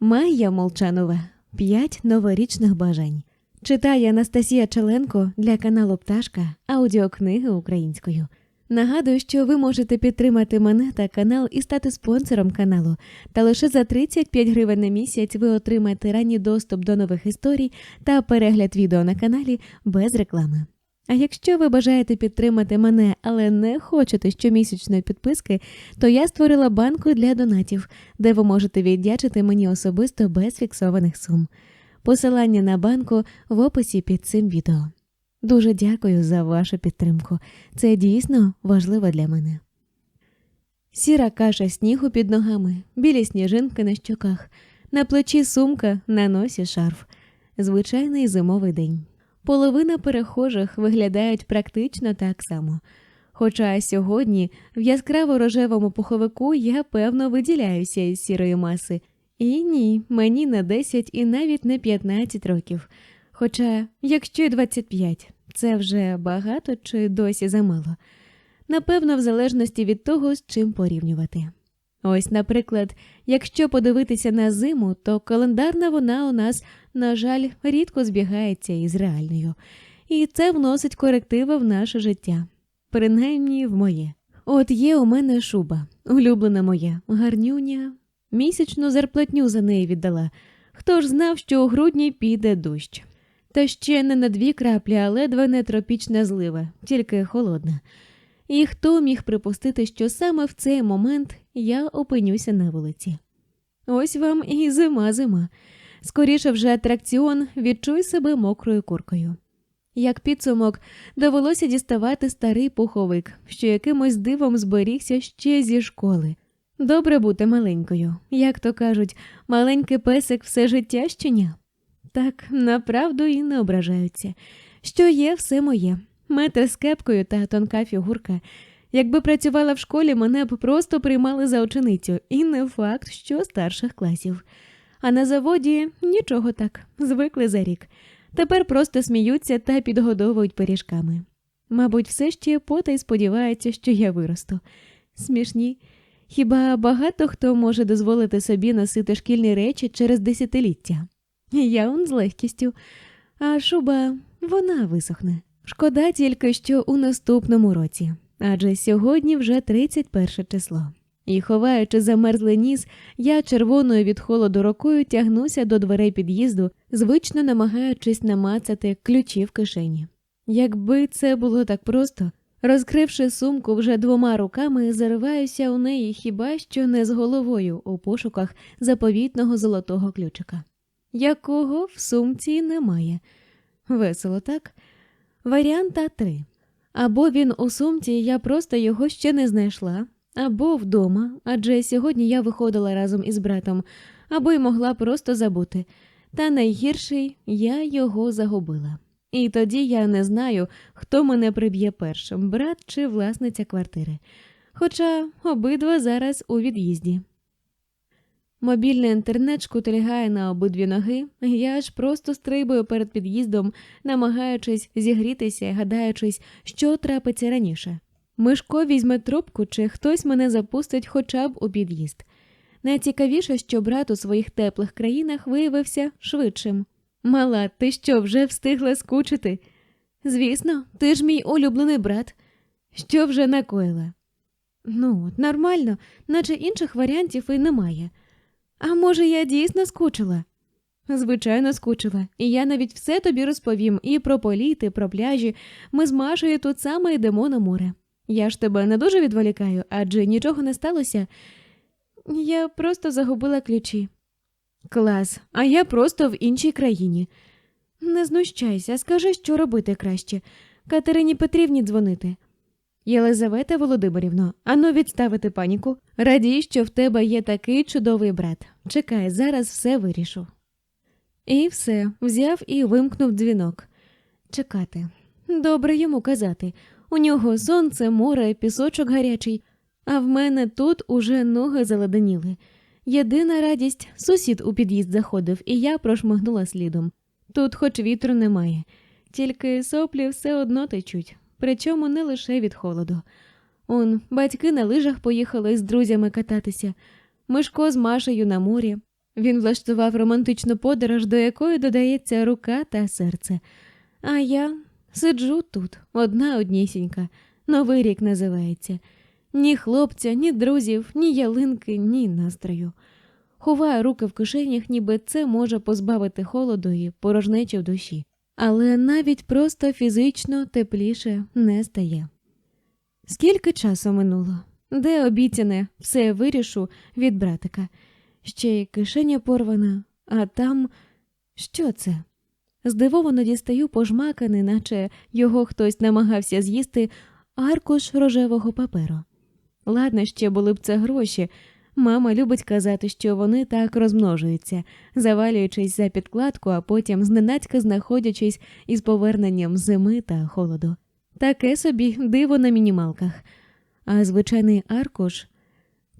Майя Молчанова. П'ять новорічних бажань. Читає Анастасія Челенко для каналу Пташка аудіокниги українською. Нагадую, що ви можете підтримати мене та канал і стати спонсором каналу. Та лише за 35 гривень на місяць ви отримаєте ранній доступ до нових історій та перегляд відео на каналі без реклами. А якщо ви бажаєте підтримати мене, але не хочете щомісячної підписки, то я створила банку для донатів, де ви можете віддячити мені особисто без фіксованих сум. Посилання на банку в описі під цим відео. Дуже дякую за вашу підтримку. Це дійсно важливо для мене. Сіра каша снігу під ногами, білі сніжинки на щоках, на плечі сумка, на носі шарф. Звичайний зимовий день. Половина перехожих виглядають практично так само. Хоча сьогодні в яскраво рожевому пуховику я певно виділяюся із сірої маси. І ні, мені на 10 і навіть не 15 років. Хоча, якщо й 25, це вже багато чи досі замало. Напевно, в залежності від того, з чим порівнювати. Ось, наприклад, якщо подивитися на зиму, то календарна вона у нас, на жаль, рідко збігається із реальною, і це вносить корективи в наше життя, принаймні в моє. От є у мене шуба, улюблена моя, гарнюня, місячну зарплатню за неї віддала. Хто ж знав, що у грудні піде дощ? Та ще не на дві краплі, а ледве не тропічна злива, тільки холодна. І хто міг припустити, що саме в цей момент я опинюся на вулиці? Ось вам і зима зима. Скоріше вже атракціон відчуй себе мокрою куркою. Як підсумок, довелося діставати старий пуховик, що якимось дивом зберігся ще зі школи. Добре бути маленькою, як то кажуть, маленький песик все життя щеня. Так, направду і не ображаються. Що є, все моє. Метр з кепкою та тонка фігурка. Якби працювала в школі, мене б просто приймали за ученицю, і не факт, що старших класів. А на заводі нічого так, звикли за рік. Тепер просто сміються та підгодовують пиріжками. Мабуть, все ще потай сподівається, що я виросту. Смішні. Хіба багато хто може дозволити собі носити шкільні речі через десятиліття? Я он з легкістю, а шуба вона висохне. Шкода тільки, що у наступному році, адже сьогодні вже 31 число. І, ховаючи замерзлий ніс, я червоною від холоду рукою тягнуся до дверей під'їзду, звично намагаючись намацати ключі в кишені. Якби це було так просто, розкривши сумку вже двома руками, зариваюся у неї хіба що не з головою у пошуках заповітного золотого ключика, якого в сумці немає. Весело так? Варіанта 3. Або він у сумці, я просто його ще не знайшла, або вдома, адже сьогодні я виходила разом із братом, або й могла просто забути. Та найгірший я його загубила. І тоді я не знаю, хто мене приб'є першим, брат чи власниця квартири. Хоча обидва зараз у від'їзді. Мобільний інтернет шкутильгає на обидві ноги, я аж просто стрибаю перед під'їздом, намагаючись зігрітися, гадаючись, що трапиться раніше. Мишко візьме трубку, чи хтось мене запустить хоча б у під'їзд. Найцікавіше, що брат у своїх теплих країнах виявився швидшим. Мала, ти що вже встигла скучити? Звісно, ти ж мій улюблений брат. Що вже накоїла? Ну, нормально, наче інших варіантів і немає. А може, я дійсно скучила? Звичайно, скучила, і я навіть все тобі розповім і про політи, про пляжі. Ми з Машею тут саме йдемо на море. Я ж тебе не дуже відволікаю, адже нічого не сталося. Я просто загубила ключі. Клас, а я просто в іншій країні. Не знущайся, скажи, що робити краще. Катерині Петрівні дзвонити. Єлизавета Володимирівно, ану відставити паніку. Радій, що в тебе є такий чудовий брат. Чекай, зараз все вирішу. І все, взяв і вимкнув дзвінок. Чекати. Добре йому казати. У нього сонце, море, пісочок гарячий, а в мене тут уже ноги заледеніли. Єдина радість сусід у під'їзд заходив, і я прошмигнула слідом. Тут хоч вітру немає, тільки соплі все одно течуть причому не лише від холоду. Он, батьки на лижах поїхали з друзями кататися, Мишко з Машею на морі, Він влаштував романтичну подорож, до якої додається рука та серце. А я сиджу тут, одна однісінька. Новий рік називається. Ні хлопця, ні друзів, ні ялинки, ні настрою. Ховаю руки в кишенях, ніби це може позбавити холоду і порожнечі в душі. Але навіть просто фізично тепліше не стає. Скільки часу минуло? Де обіцяне, все вирішу від братика. Ще й кишеня порвана, а там що це? Здивовано дістаю пожмаканий, наче його хтось намагався з'їсти аркуш рожевого паперу. Ладно, ще були б це гроші. Мама любить казати, що вони так розмножуються, завалюючись за підкладку, а потім зненацька знаходячись із поверненням зими та холоду. Таке собі диво на мінімалках, а звичайний аркуш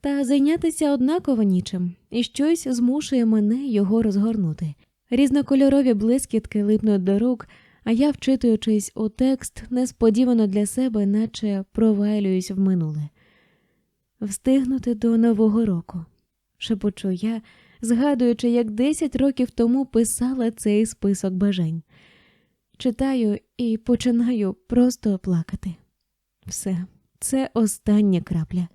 та зайнятися однаково нічим, і щось змушує мене його розгорнути. Різнокольорові блискітки липнуть до рук, а я, вчитуючись у текст, несподівано для себе, наче провалююсь в минуле. Встигнути до Нового року, шепочу я, згадуючи, як 10 років тому писала цей список бажань. Читаю і починаю просто плакати. Все, це остання крапля.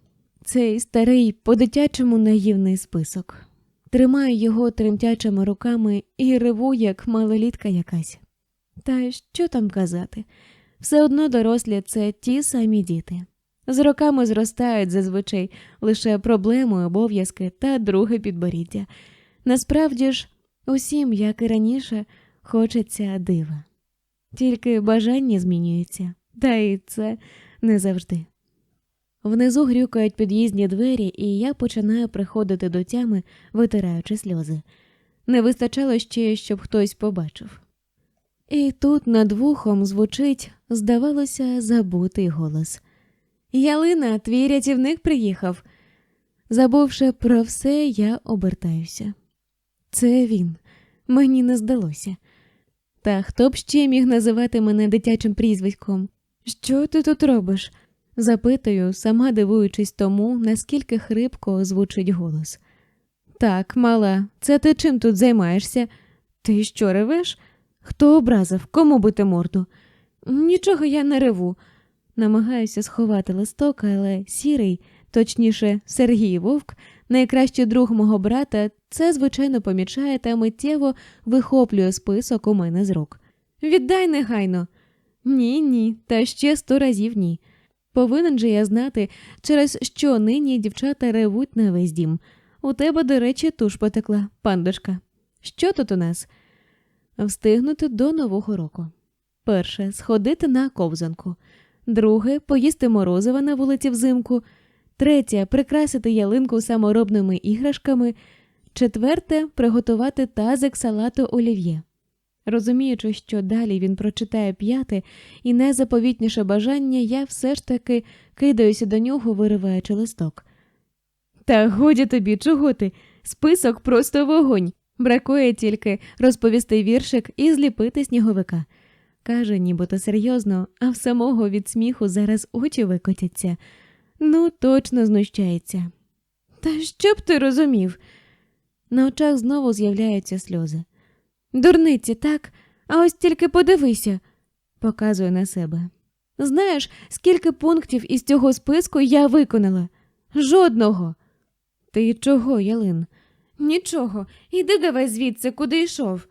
Цей старий по-дитячому наївний список. Тримаю його тремтячими руками і реву, як малолітка якась. Та що там казати? Все одно дорослі це ті самі діти. З роками зростають зазвичай лише проблеми, обов'язки та друге підборіддя. Насправді ж, усім, як і раніше, хочеться дива. Тільки бажання змінюються, та і це не завжди. Внизу грюкають під'їзні двері, і я починаю приходити до тями, витираючи сльози. Не вистачало ще, щоб хтось побачив. І тут над вухом звучить, здавалося, забутий голос. Ялина, твій рятівник приїхав. Забувши про все, я обертаюся. Це він, мені не здалося. Та хто б ще міг називати мене дитячим прізвиськом? Що ти тут робиш? запитую, сама дивуючись тому, наскільки хрипко звучить голос. Так, мала, це ти чим тут займаєшся? Ти що ревеш? Хто образив? Кому бити морду? Нічого я не реву. Намагаюся сховати листок, але сірий, точніше, Сергій Вовк, найкращий друг мого брата, це звичайно помічає та миттєво вихоплює список у мене з рук. Віддай негайно. Ні, ні, та ще сто разів ні. Повинен же я знати, через що нині дівчата ревуть на весь дім. У тебе, до речі, туш потекла, пандушка. Що тут у нас? Встигнути до Нового року. Перше сходити на ковзанку. Друге поїсти морозива на вулиці взимку. Третє прикрасити ялинку саморобними іграшками. Четверте приготувати тазик салату олів'є. Розуміючи, що далі він прочитає п'яте і найзаповітніше бажання, я все ж таки кидаюся до нього, вириваючи листок. Та годі тобі, чого ти? Список просто вогонь. Бракує тільки розповісти віршик і зліпити сніговика. Каже, нібито серйозно, а в самого від сміху зараз очі викотяться. Ну, точно знущається. Та що б ти розумів? На очах знову з'являються сльози. Дурниці, так, а ось тільки подивися, показує на себе. Знаєш, скільки пунктів із цього списку я виконала? Жодного. Ти чого, Ялин? Нічого, іди давай звідси, куди йшов.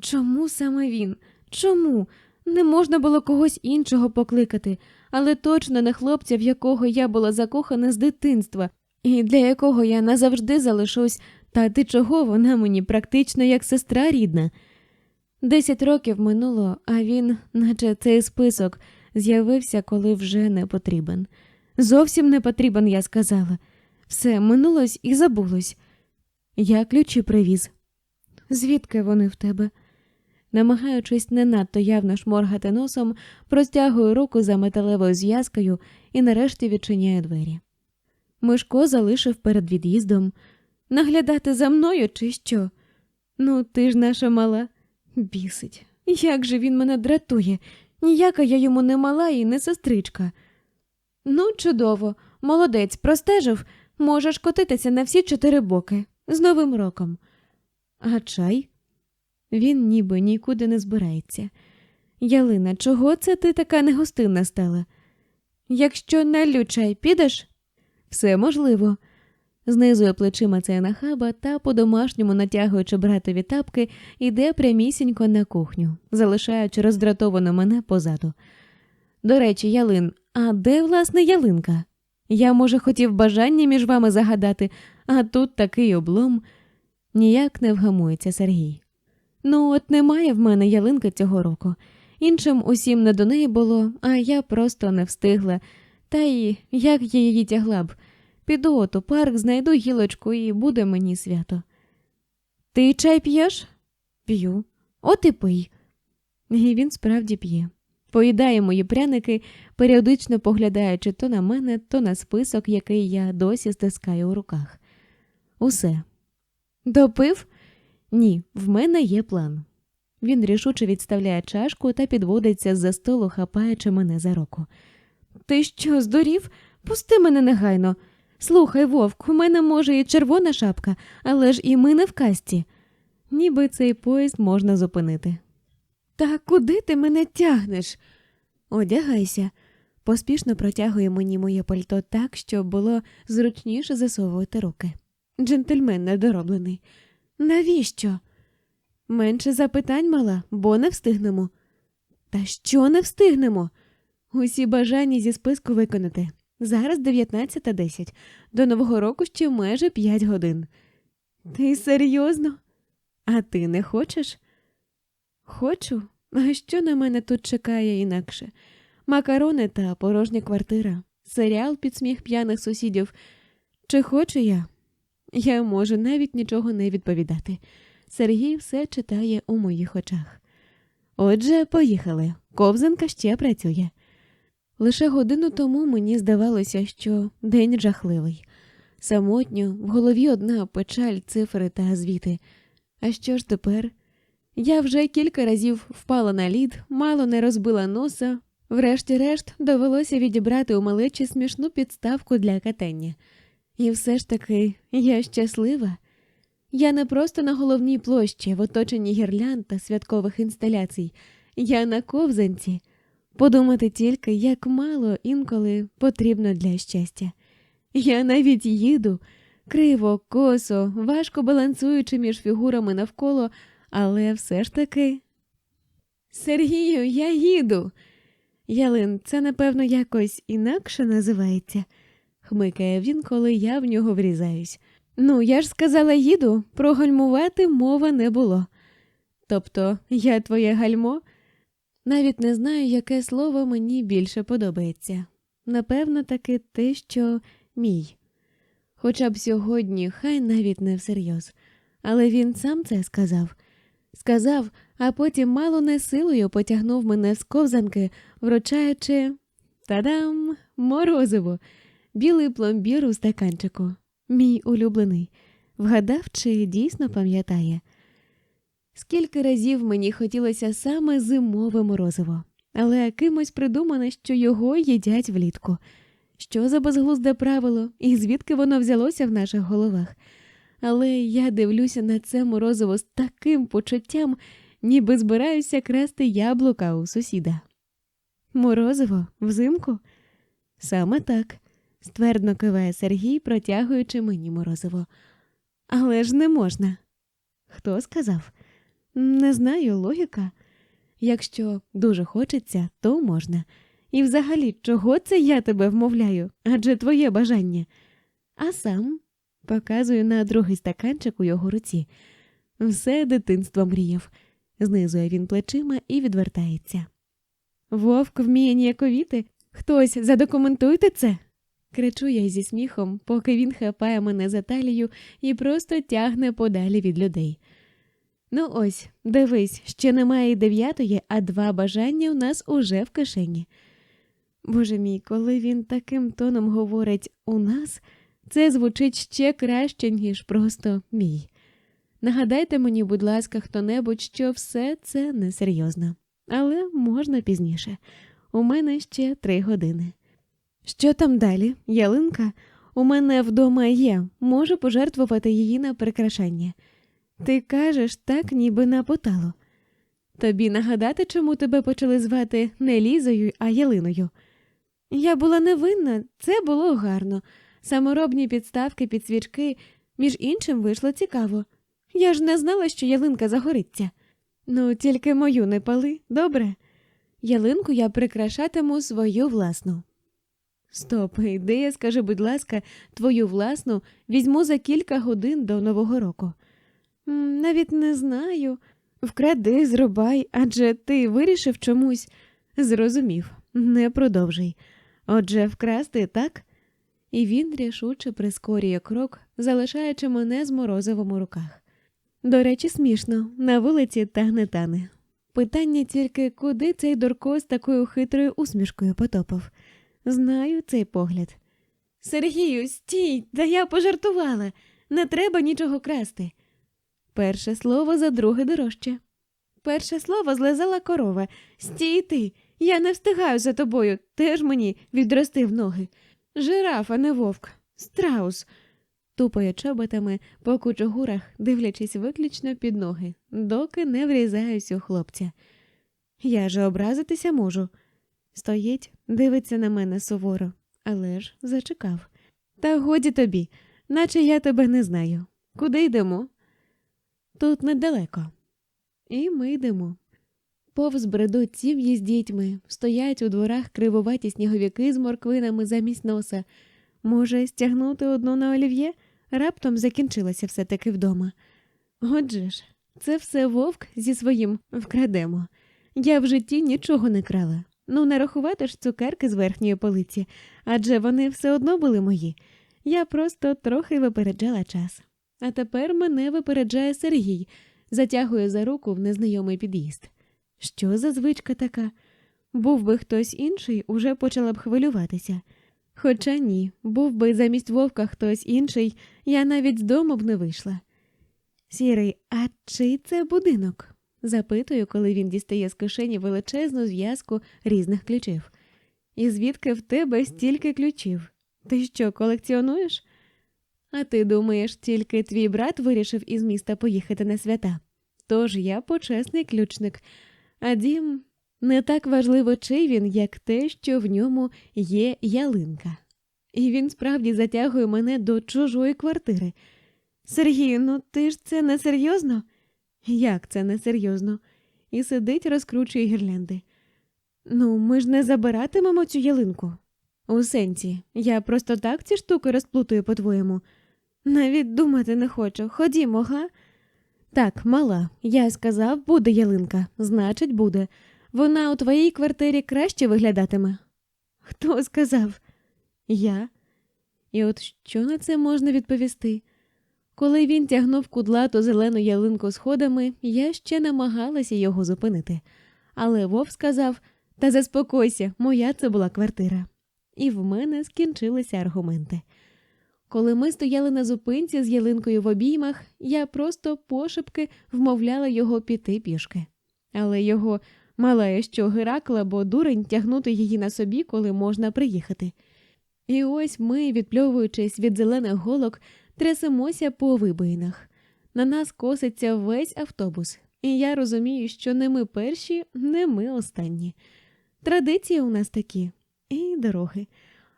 Чому саме він? Чому? Не можна було когось іншого покликати, але точно не хлопця, в якого я була закохана з дитинства, і для якого я назавжди залишусь, та ти чого вона мені практично як сестра рідна. Десять років минуло, а він, наче цей список, з'явився, коли вже не потрібен. Зовсім не потрібен, я сказала. Все минулось і забулось. Я ключі привіз. Звідки вони в тебе? Намагаючись не надто явно шморгати носом, простягую руку за металевою зв'язкою і нарешті відчиняю двері. Мишко залишив перед від'їздом наглядати за мною, чи що? Ну, ти ж наша мала. Бісить. Як же він мене дратує, ніяка я йому не мала і не сестричка. Ну, чудово, молодець, простежив, можеш котитися на всі чотири боки. З Новим роком. А чай? Він ніби нікуди не збирається. Ялина, чого це ти така негостинна стала? Якщо налю чай, підеш? Все можливо. Знизує плечима цей нахаба та, по-домашньому натягуючи братові тапки, іде прямісінько на кухню, залишаючи роздратовану мене позаду. До речі, ялин, а де власне ялинка? Я, може, хотів бажання між вами загадати, а тут такий облом. Ніяк не вгамується Сергій. Ну, от немає в мене ялинки цього року. Іншим усім не до неї було, а я просто не встигла. Та й як я її тягла б. Піду от у парк, знайду гілочку і буде мені свято. Ти чай п'єш? П'ю. От і пий. І він справді п'є. Поїдає мої пряники, періодично поглядаючи то на мене, то на список, який я досі стискаю у руках. Усе. Допив? Ні, в мене є план. Він рішуче відставляє чашку та підводиться з-за столу, хапаючи мене за руку. Ти що, здурів? Пусти мене негайно. Слухай, вовк, у мене може і червона шапка, але ж і ми не в касті. Ніби цей поїзд можна зупинити. Та куди ти мене тягнеш? Одягайся. Поспішно протягує мені моє пальто так, щоб було зручніше засовувати руки. Джентльмен недороблений. Навіщо? Менше запитань мала, бо не встигнемо. Та що не встигнемо? Усі бажання зі списку виконати. Зараз 19.10. До Нового року ще майже 5 годин. Ти серйозно? А ти не хочеш? Хочу. А що на мене тут чекає інакше? Макарони та порожня квартира, серіал під сміх п'яних сусідів. Чи хочу я? Я можу навіть нічого не відповідати. Сергій все читає у моїх очах. Отже, поїхали. Ковзанка ще працює. Лише годину тому мені здавалося, що день жахливий. Самотньо, в голові одна печаль, цифри та звіти. А що ж тепер? Я вже кілька разів впала на лід, мало не розбила носа. Врешті-решт довелося відібрати у малечі смішну підставку для катання. І все ж таки я щаслива. Я не просто на головній площі в оточенні гірлянд та святкових інсталяцій, я на ковзанці. Подумати тільки, як мало інколи потрібно для щастя. Я навіть їду криво, косо, важко балансуючи між фігурами навколо, але все ж таки. Сергію, я їду. Ялин, це напевно якось інакше називається, хмикає він, коли я в нього врізаюсь. Ну, я ж сказала, їду, про гальмувати мова не було. Тобто, я твоє гальмо? Навіть не знаю, яке слово мені більше подобається. Напевно, таки те, що мій. Хоча б сьогодні, хай навіть не всерйоз. Але він сам це сказав. Сказав, а потім мало не силою потягнув мене з ковзанки, вручаючи та-дам! Морозиво, білий пломбір у стаканчику. Мій улюблений. Вгадав, чи дійсно пам'ятає. Скільки разів мені хотілося саме зимове морозиво, але кимось придумано, що його їдять влітку. Що за безглузде правило, і звідки воно взялося в наших головах? Але я дивлюся на це морозиво з таким почуттям, ніби збираюся красти яблука у сусіда. Морозиво взимку? Саме так, ствердно киває Сергій, протягуючи мені морозиво. Але ж не можна. Хто сказав? Не знаю, логіка. Якщо дуже хочеться, то можна. І взагалі, чого це я тебе вмовляю? Адже твоє бажання. А сам показую на другий стаканчик у його руці. Все дитинство мріяв, знизує він плечима і відвертається. Вовк вміє ніяковіти. Хтось задокументуйте це. Кричу я зі сміхом, поки він хапає мене за талію і просто тягне подалі від людей. Ну ось, дивись, ще немає дев'ятої, а два бажання у нас уже в кишені. Боже мій, коли він таким тоном говорить у нас, це звучить ще краще, ніж просто мій. Нагадайте мені, будь ласка, хто небудь, що все це несерйозно. Але можна пізніше. У мене ще три години. Що там далі? Ялинка? У мене вдома є, можу пожертвувати її на прикрашання. Ти кажеш так, ніби на поталу. Тобі нагадати, чому тебе почали звати не Лізою, а Ялиною. Я була невинна, це було гарно. Саморобні підставки під свічки, між іншим вийшло цікаво. Я ж не знала, що ялинка загориться. Ну, тільки мою не пали, добре. Ялинку я прикрашатиму свою власну. Стоп, ідея, скажи, будь ласка, твою власну візьму за кілька годин до Нового року. Навіть не знаю. Вкради, зрубай, адже ти вирішив чомусь. Зрозумів, не продовжуй. Отже, вкрасти, так? І він рішуче прискорює крок, залишаючи мене з морозивом у руках. До речі, смішно, на вулиці тагне тане. Питання тільки, куди цей Дурко з такою хитрою усмішкою потопав. Знаю цей погляд. Сергію, стій, та я пожартувала. Не треба нічого красти. Перше слово за друге дорожче. Перше слово злизала корова. Стій ти. Я не встигаю за тобою, теж мені відростив ноги. Жираф, а не вовк, страус. Тупає чоботами по кучугурах, дивлячись виключно під ноги, доки не врізаюсь у хлопця. Я же образитися можу. Стоїть, дивиться на мене суворо, але ж зачекав. Та годі тобі, наче я тебе не знаю. Куди йдемо? Тут недалеко. І ми йдемо. Повз бредуть сім'ї з дітьми, стоять у дворах кривуваті сніговики з морквинами замість носа. Може, стягнути одну на олів'є? Раптом закінчилося все таки вдома. Отже ж, це все вовк зі своїм вкрадемо. Я в житті нічого не крала. Ну, не рахувати ж цукерки з верхньої полиці, адже вони все одно були мої. Я просто трохи випереджала час. А тепер мене випереджає Сергій, затягує за руку в незнайомий під'їзд. Що за звичка така? Був би хтось інший, уже почала б хвилюватися. Хоча ні, був би замість вовка хтось інший, я навіть з дому б не вийшла. Сірий, а чий це будинок? Запитую, коли він дістає з кишені величезну зв'язку різних ключів. І звідки в тебе стільки ключів? Ти що, колекціонуєш? А ти думаєш, тільки твій брат вирішив із міста поїхати на свята? Тож я почесний ключник, а дім не так важливо, чий він, як те, що в ньому є ялинка. І він справді затягує мене до чужої квартири. Сергію, ну ти ж це не серйозно? Як це не серйозно? І сидить, розкручує гірлянди. Ну, ми ж не забиратимемо цю ялинку. У сенсі, я просто так ці штуки розплутую, по-твоєму. Навіть думати не хочу. Ходімо, га? Так, мала, я сказав, буде ялинка, значить, буде. Вона у твоїй квартирі краще виглядатиме. Хто сказав? Я. І от що на це можна відповісти? Коли він тягнув кудлату зелену ялинку сходами, я ще намагалася його зупинити. Але Вов сказав та заспокойся, моя це була квартира. І в мене скінчилися аргументи. Коли ми стояли на зупинці з ялинкою в обіймах, я просто пошепки вмовляла його піти пішки. Але його мала я що Геракла, бо дурень тягнути її на собі, коли можна приїхати. І ось ми, відпльовуючись від зелених голок, трясемося по вибоїнах. На нас коситься весь автобус, і я розумію, що не ми перші, не ми останні. Традиції у нас такі і дороги.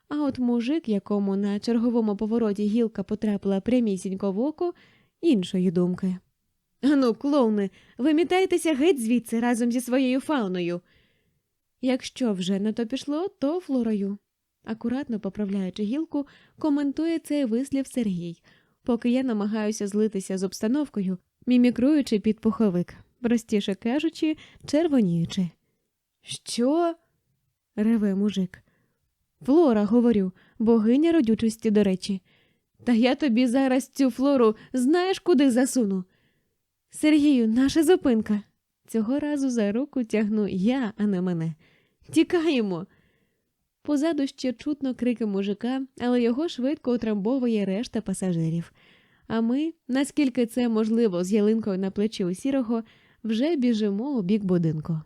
А от мужик, якому на черговому повороті гілка потрапила прямісінько в око, іншої думки. Ану, клоуни, вимітайтеся геть звідси разом зі своєю фауною. Якщо вже на то пішло, то флорою. Акуратно поправляючи гілку, коментує цей вислів Сергій, поки я намагаюся злитися з обстановкою, мімікруючи під пуховик, простіше кажучи, червоніючи. Що? реве мужик. Флора, говорю, богиня родючості, до речі. Та я тобі зараз цю флору знаєш, куди засуну. Сергію, наша зупинка. Цього разу за руку тягну я, а не мене. Тікаємо. Позаду ще чутно крики мужика, але його швидко утрамбовує решта пасажирів. А ми, наскільки це можливо, з ялинкою на плечі у сірого, вже біжимо у бік будинку.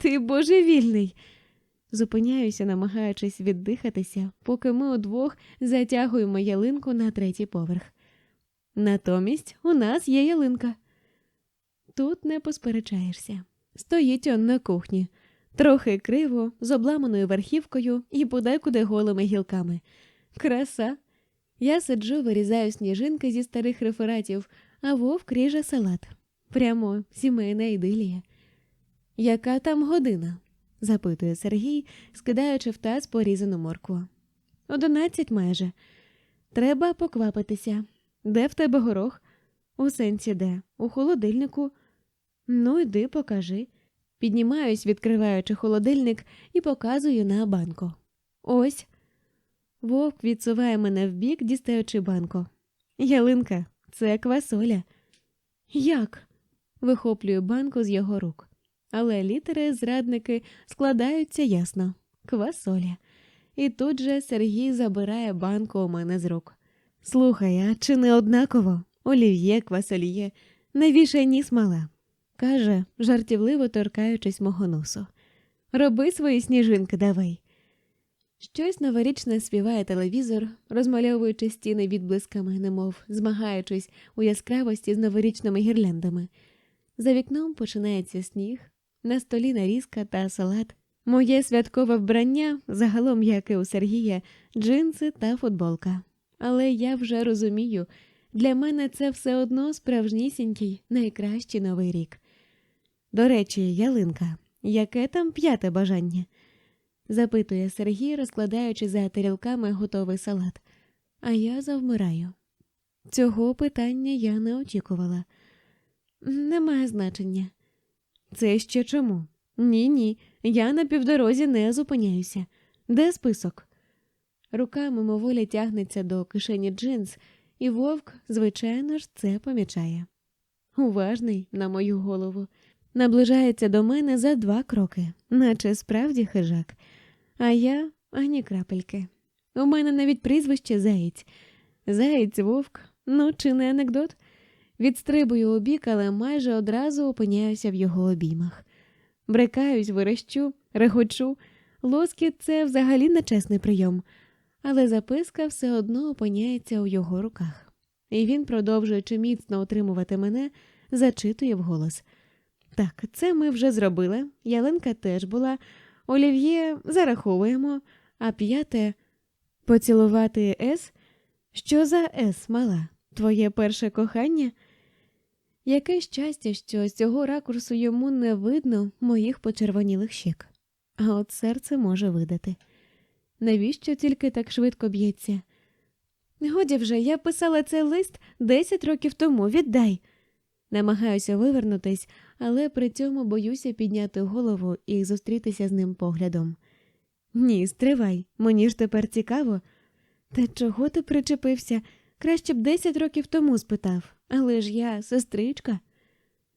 Ти божевільний. Зупиняюся, намагаючись віддихатися, поки ми удвох затягуємо ялинку на третій поверх. Натомість у нас є ялинка. Тут не посперечаєшся. Стоїть он на кухні, трохи криво, з обламаною верхівкою і подекуди голими гілками. Краса. Я сиджу, вирізаю сніжинки зі старих рефератів, а вовк ріже салат. Прямо сімейна ідилія. Яка там година? запитує Сергій, скидаючи в таз порізану моркву. Одинадцять майже. Треба поквапитися. Де в тебе горох? У сенсі де? У холодильнику. Ну, йди, покажи. Піднімаюсь, відкриваючи холодильник, і показую на банку. Ось. Вовк відсуває мене вбік, дістаючи банку. Ялинка, це квасоля. Як? Вихоплюю банку з його рук. Але літери зрадники складаються ясно квасоля. І тут же Сергій забирає банку у мене з рук. Слухай, а чи не однаково? Олів'є, квасольє, не вішай ніс мала, каже, жартівливо торкаючись мого носу. Роби свої сніжинки давай. Щось новорічне співає телевізор, розмальовуючи стіни відблисками, немов змагаючись у яскравості з новорічними гірляндами. За вікном починається сніг, на столі нарізка та салат. Моє святкове вбрання, загалом як і у Сергія, джинси та футболка. Але я вже розумію, для мене це все одно справжнісінький, найкращий новий рік. До речі, ялинка, яке там п'яте бажання? запитує Сергій, розкладаючи за тарілками готовий салат. А я завмираю. Цього питання я не очікувала. Немає значення. Це ще чому? Ні, ні, я на півдорозі не зупиняюся. Де список? Рука мимоволі тягнеться до кишені джинс, і вовк, звичайно ж, це помічає. Уважний, на мою голову, наближається до мене за два кроки, наче справді хижак. А я ані крапельки. У мене навіть прізвище заєць. Заєць вовк, ну чи не анекдот? Відстрибую у бік, але майже одразу опиняюся в його обіймах. Брикаюсь, верещу, регочу. Лоскіт це взагалі нечесний прийом, але записка все одно опиняється у його руках, і він, продовжуючи міцно утримувати мене, зачитує вголос. Так, це ми вже зробили. Ялинка теж була. Олів'є зараховуємо, а п'яте поцілувати С? Що за С, мала? Твоє перше кохання? Яке щастя, що з цього ракурсу йому не видно моїх почервонілих щек, а от серце може видати. Навіщо тільки так швидко б'ється? Годі вже, я писала цей лист десять років тому, віддай. Намагаюся вивернутись, але при цьому боюся підняти голову і зустрітися з ним поглядом. Ні, стривай, мені ж тепер цікаво. Та чого ти причепився? Краще б десять років тому спитав, але ж я, сестричка.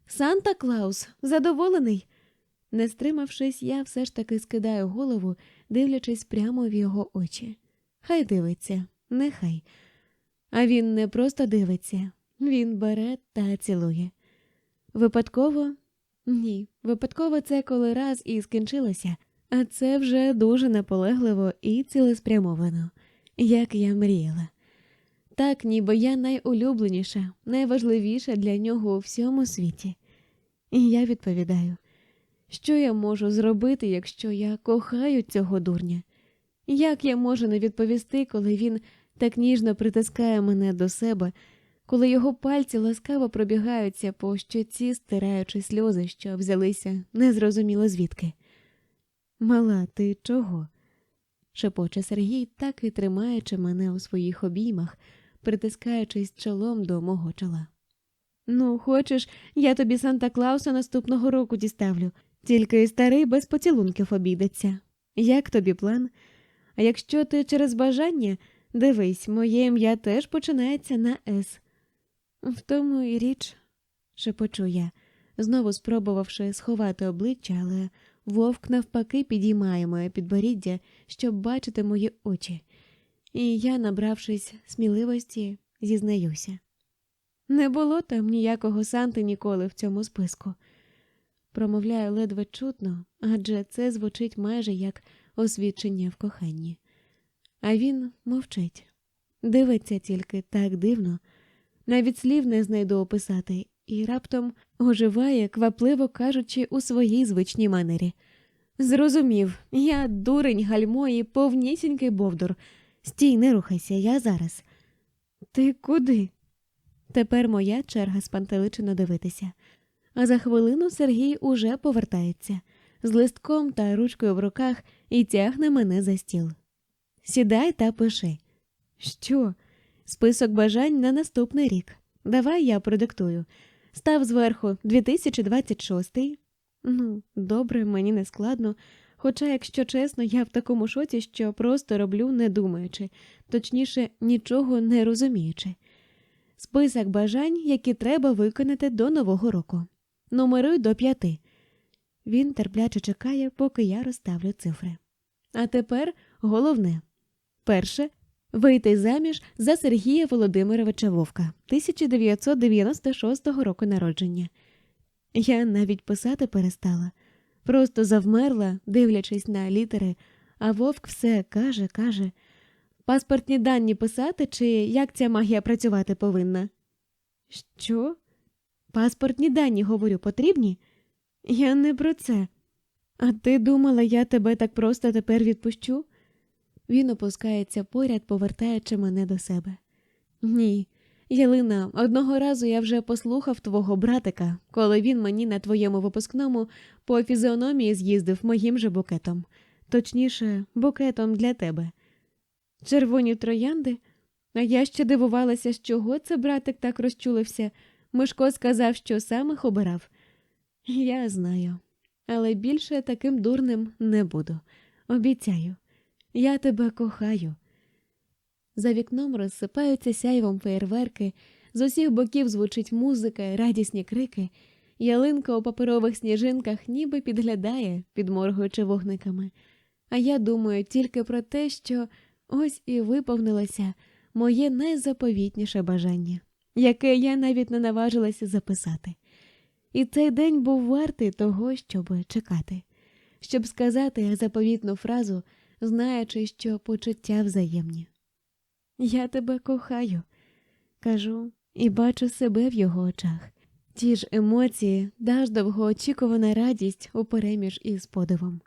Санта Клаус, задоволений. Не стримавшись, я все ж таки скидаю голову, дивлячись прямо в його очі. Хай дивиться, нехай. А він не просто дивиться, він бере та цілує. Випадково? Ні, випадково це коли раз і скінчилося, а це вже дуже наполегливо і цілеспрямовано, як я мріяла. Так, ніби я найулюбленіша, найважливіша для нього у всьому світі. І я відповідаю, що я можу зробити, якщо я кохаю цього дурня? Як я можу не відповісти, коли він так ніжно притискає мене до себе, коли його пальці ласкаво пробігаються по щоці, стираючи сльози, що взялися незрозуміло звідки? Мала, ти чого? шепоче Сергій, так і тримаючи мене у своїх обіймах, притискаючись чолом до мого чола. Ну, хочеш, я тобі Санта Клауса наступного року діставлю, тільки старий без поцілунків обійдеться. Як тобі план? А якщо ти через бажання, дивись, моє ім'я теж починається на С. В тому і річ, шепочу я, знову спробувавши сховати обличчя, але вовк навпаки підіймає моє підборіддя, щоб бачити мої очі, і я, набравшись сміливості, зізнаюся. Не було там ніякого Санти ніколи в цьому списку. Промовляю ледве чутно, адже це звучить майже як освідчення в коханні. А він мовчить, дивиться тільки так дивно, навіть слів не знайду описати, і раптом оживає, квапливо кажучи у своїй звичній манері. Зрозумів, я дурень гальмо і повнісінький бовдур. Стій, не рухайся, я зараз. Ти куди? Тепер моя черга спантеличено дивитися. А за хвилину Сергій уже повертається з листком та ручкою в руках і тягне мене за стіл. Сідай та пиши. Що? Список бажань на наступний рік. Давай я продиктую. Став зверху 2026. Ну, добре, мені не складно. Хоча, якщо чесно, я в такому шоці, що просто роблю, не думаючи, точніше, нічого не розуміючи. Список бажань, які треба виконати до Нового року. Номери до п'яти. Він терпляче чекає, поки я розставлю цифри. А тепер головне перше вийти заміж за Сергія Володимировича Вовка 1996 року народження. Я навіть писати перестала, просто завмерла, дивлячись на літери, а вовк все каже, каже паспортні дані писати, чи як ця магія працювати повинна? Що? Паспортні дані, говорю, потрібні? Я не про це. А ти думала, я тебе так просто тепер відпущу? Він опускається поряд, повертаючи мене до себе. Ні, Ялина, одного разу я вже послухав твого братика, коли він мені на твоєму випускному по фізіономії з'їздив моїм же букетом, точніше, букетом для тебе. Червоні троянди. А я ще дивувалася, з чого це братик так розчулився. Мишко сказав, що сам їх обирав. Я знаю, але більше таким дурним не буду. Обіцяю, я тебе кохаю. За вікном розсипаються сяйвом феєрверки, з усіх боків звучить музика, радісні крики. Ялинка у паперових сніжинках ніби підглядає, підморгуючи вогниками. А я думаю тільки про те, що ось і виповнилося моє найзаповітніше бажання, яке я навіть не наважилася записати. І цей день був вартий того, щоб чекати, щоб сказати заповітну фразу, знаючи, що почуття взаємні. Я тебе кохаю, кажу і бачу себе в його очах. Ті ж емоції, даж довгоочікувана радість у переміж із подивом.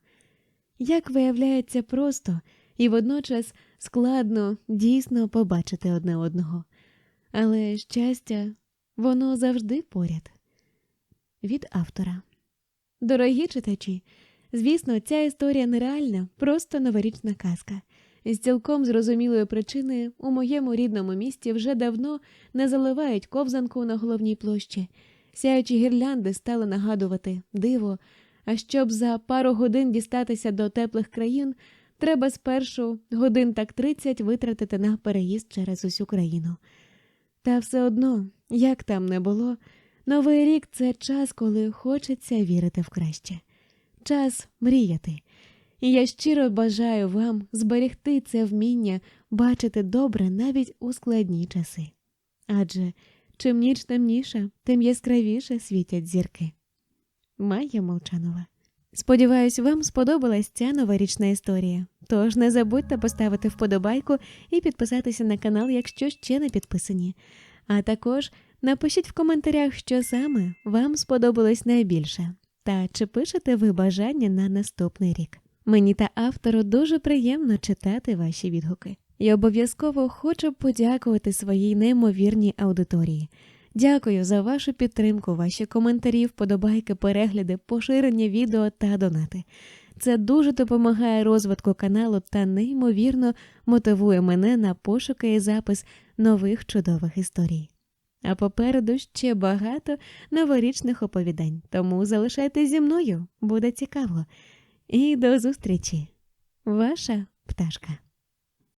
Як виявляється, просто і водночас складно дійсно побачити одне одного, але щастя, воно завжди поряд. Від автора. Дорогі читачі, звісно, ця історія нереальна, просто новорічна казка. З цілком зрозумілої причини у моєму рідному місті вже давно не заливають ковзанку на головній площі. Сяючі гірлянди стали нагадувати диво. А щоб за пару годин дістатися до теплих країн, треба спершу годин так тридцять витратити на переїзд через усю країну. Та все одно, як там не було, новий рік це час, коли хочеться вірити в краще, час мріяти. І я щиро бажаю вам зберегти це вміння бачити добре навіть у складні часи. Адже чим ніч темніша, тим яскравіше світять зірки. Майя Молчанова. Сподіваюсь, вам сподобалась ця новорічна історія. Тож не забудьте поставити вподобайку і підписатися на канал, якщо ще не підписані. А також напишіть в коментарях, що саме вам сподобалось найбільше, та чи пишете ви бажання на наступний рік. Мені та автору дуже приємно читати ваші відгуки. І обов'язково хочу подякувати своїй неймовірній аудиторії. Дякую за вашу підтримку, ваші коментарі, вподобайки, перегляди, поширення відео та донати. Це дуже допомагає розвитку каналу та неймовірно мотивує мене на пошуки і запис нових чудових історій. А попереду ще багато новорічних оповідань, тому залишайтесь зі мною, буде цікаво. І до зустрічі, ваша пташка.